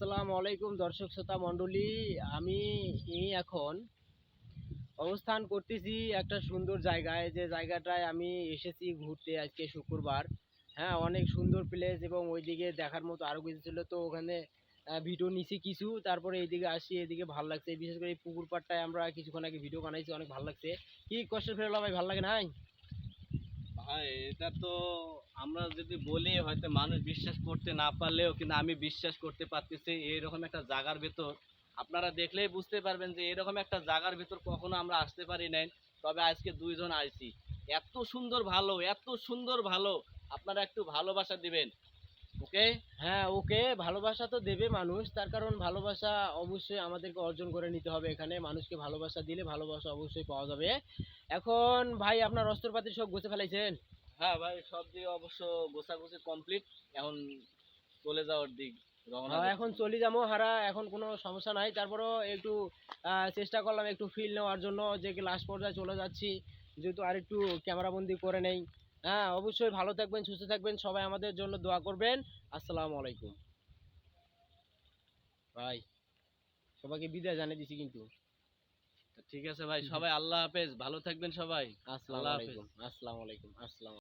আসসালামু আলাইকুম দর্শক শ্রোতা মণ্ডলী। আমি এখন অবস্থান করতেছি একটা সুন্দর জায়গায়। যে জায়গাটায় আমি এসেছি ঘুরতে আজকে শুক্রবার। হ্যাঁ অনেক সুন্দর প্লেস এবং ওইদিকে দেখার মতো আরও কিছু ছিল। তো ওখানে ভিডিও নিছি কিছু। তারপরে এইদিকে আসি এদিকে ভালো লাগছে। বিশেষ করে এই পুকুর পাড়টায় আমরা কিছুক্ষণ আগে ভিডিও বানাইছি, অনেক ভালো লাগছে। কি কষ্ট ফেরলা ভাই, ভালো লাগে ভাই এটা তো আমরা যদি বলি, হয়তো মানুষ বিশ্বাস করতে না পারলেও কিন্তু আমি বিশ্বাস করতে পারতেছি এইরকম একটা জায়গার ভেতর। আপনারা দেখলেই বুঝতে পারবেন যে এরকম একটা জায়গার ভেতর কখনো আমরা আসতে পারি নাই। তবে আজকে দুইজন আইছি। এত সুন্দর ভালো, এত সুন্দর ভালো। আপনারা একটু ভালোবাসা দিবেন। ওকে? হ্যাঁ ওকে। ভালোবাসা তো দেবে মানুষ। তার কারণ ভালোবাসা অবশ্যই আমাদেরকে অর্জন করে নিতে হবে এখানে। মানুষকে ভালোবাসা দিলে ভালোবাসা অবশ্যই পাওয়া যাবে। এখন ভাই আপনার অস্ত্রপাতি সব গুছে ফেলাইছেন? হ্যাঁ ভাই সব দিয়ে অবশ্য গোছাগুছি কমপ্লিট এখন চলে যাওয়ার দিক রওনা হ্যাঁ, এখন চলে যাব হারা এখন কোনো সমস্যা নাই। তারপরেও একটু আহ, চেষ্টা করলাম একটু ফিল নেওয়ার জন্য যে লাস্ট পর্যায়ে চলে যাচ্ছি। যেহেতু আর একটু ক্যামেরাবন্দি করে নেই। হ্যাঁ অবশ্যই ভালো থাকবেন সুস্থ থাকবেন সবাই আমাদের জন্য দোয়া করবেন। আসসালামু আলাইকুম। ভাই সবাইকে বিদায় জানিয়ে দিছি কিন্তু। ঠিক আছে ভাই সবাই আল্লাহ হাফেজ ভালো থাকবেন সবাই। আসসালামু আলাইকুম আসসালামু আলাইকুম আসসালাম